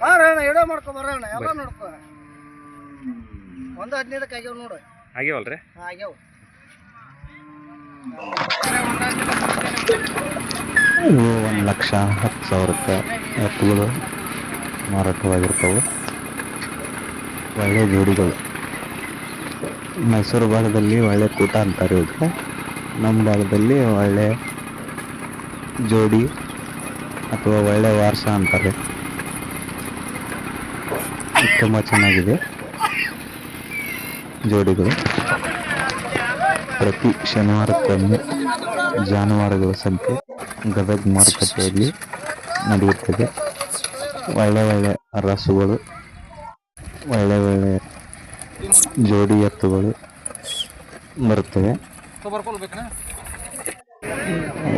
ಬಾರಣ್ಣ ಎಡ ಮಾಡ್ಕೊ ಬರೋಣ ಎಲ್ಲ ನೋಡ್ಕೊ ಒಂದು ಹದಿನೈದಕ್ಕೆ ಆಗ್ಯಾವ ನೋಡು. ಆಗ್ಯಾವಲ್ರಿ? ಆಗ್ಯಾವ. ಇವು ಒಂದು ಲಕ್ಷ ಹತ್ತು ಸಾವಿರಕ್ಕೆ ಎತ್ತುಗಳು ಮಾರಾಟವಾಗಿರ್ತವೆ. ಒಳ್ಳೆ ಜೋಡಿಗಳು. ಮೈಸೂರು ಭಾಗದಲ್ಲಿ ಒಳ್ಳೆ ಕೂಟ ಅಂತಾರೆ ಇದಕ್ಕೆ ನಮ್ಮ ಭಾಗದಲ್ಲಿ ಒಳ್ಳೆ ಜೋಡಿ ಅಥವಾ ಒಳ್ಳೆ ವಾರಸ ಅಂತಾರೆ. ತುಂಬ ಚೆನ್ನಾಗಿದೆ. ಜೋಡಿಗಳು. ಪ್ರತಿ ಶನಿವಾರಕ್ಕೊಮ್ಮೆ ಜಾನುವಾರುಗಳ ಸಂಖ್ಯೆ ಗದಗ ಮಾರುಕಟ್ಟೆಯಲ್ಲಿ ನಡೆಯುತ್ತದೆ. ಒಳ್ಳೆ ಒಳ್ಳೆ ರಸುಗಳು, ಒಳ್ಳೆ ಒಳ್ಳೆ ಜೋಡಿ ಎತ್ತುಗಳು ಬರುತ್ತವೆ.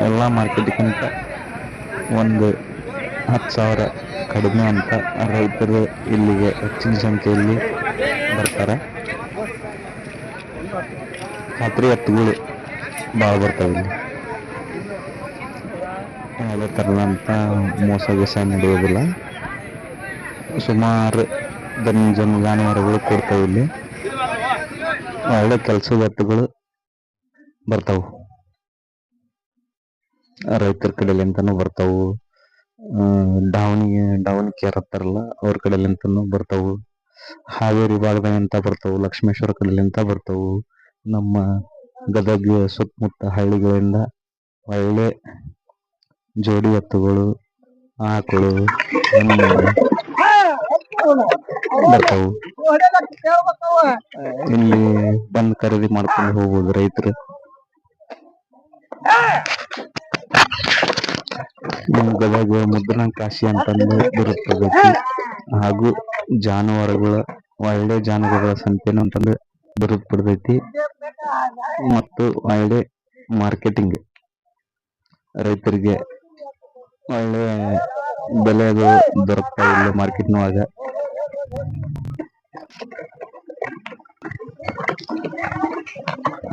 ಎಲ್ಲ ಮಾರ್ಕೆಟ್ಗಿಂತ ಒಂದು ಹತ್ತು ಸಾವಿರ ಕಡಿಮೆ ಅಂತ ರೈತರು ಇಲ್ಲಿಗೆ ಹೆಚ್ಚಿನ ಸಂಖ್ಯೆಯಲ್ಲಿ ಬರ್ತಾರೆ. ಖಾತ್ರಿ ಎತ್ತುಗಳು ಭಾಳ ಬರ್ತವೆ ಇಲ್ಲಿ. ಯಾವುದೇ ಥರದಂಥ ಮೋಸ ಗೀಸ ನಡೆಯೋದಿಲ್ಲ. ಸುಮಾರು ಜನ ಜಾನುವಾರುಗಳು ಕೊಡ್ತಾವೆ ಇಲ್ಲಿ. ಒಳ್ಳೆ ಕೆಲಸದ ಬರ್ತಾವು. ರೈತರ ಕಡೆಲಿಂತನೂ ಬರ್ತಾವು. ದಾವಣಗೆ ಡಾವಣಿಗೆ ಡಾವಣಿ ಕೇರ್ ಹತ್ತಾರಲ್ಲ, ಅವ್ರ ಕಡೆಲಿಂತನೂ ಬರ್ತಾವು. ಹಾವೇರಿ ಭಾಗದಾಗಿಂತ ಬರ್ತಾವು, ಲಕ್ಷ್ಮೇಶ್ವರ ಕಡೆಲಿಂತ ಬರ್ತಾವು. ನಮ್ಮ ಗದಗ ಸುತ್ತಮುತ್ತ ಹಳ್ಳಿಗಳಿಂದ ಒಳ್ಳೆ ಜೋಡಿ ಎತ್ತುಗಳು, ಆಕಳು ಬರ್ತಾವು. ಇಲ್ಲಿ ಬಂದು ಖರೀದಿ ಮಾಡ್ಕೊಂಡು ಹೋಗ್ಬೋದು ರೈತರು. ನಮ್ಮ ಗದಗ ಮುದ್ರಣ ಕಾಶಿ ಅಂತಂದು ಬರುತ್ತದೆ ಹಾಗೂ ಜಾನುವಾರುಗಳ, ಒಳ್ಳೆ ಜಾನುವಾರುಗಳ ಸಂತೆನೂ ಅಂತಂದು ಬಿರುದು ಪಡೆದೈತಿ ಮತ್ತು ಒಳ್ಳೆ ಮಾರ್ಕೆಟಿಂಗ್, ರೈತರಿಗೆ ಒಳ್ಳೆ ಬೆಲೆಗಳು ದೊರಕ್ತಾವ ಇಲ್ಲಿ ಮಾರ್ಕೆಟ್ನೊಳಗ.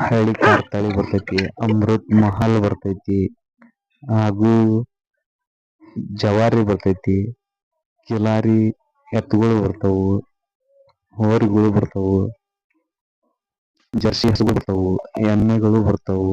ಹಳ್ಳಿ ಕಾರ್ತಾಳಿ ಬರ್ತೈತಿ, ಅಮೃತ್ ಮಹಲ್ ಬರ್ತೈತಿ, ಹಾಗೂ ಜವಾರಿ ಬರ್ತೈತಿ ಕಿಲಾರಿ ಎತ್ತುಗಳು ಬರ್ತಾವು ಹೋರಿಗಳು ಬರ್ತಾವು ಜರ್ಸಿ ಹಸುಗಳು ಬರ್ತಾವು ಎಮ್ಮೆಗಳು ಬರ್ತಾವು.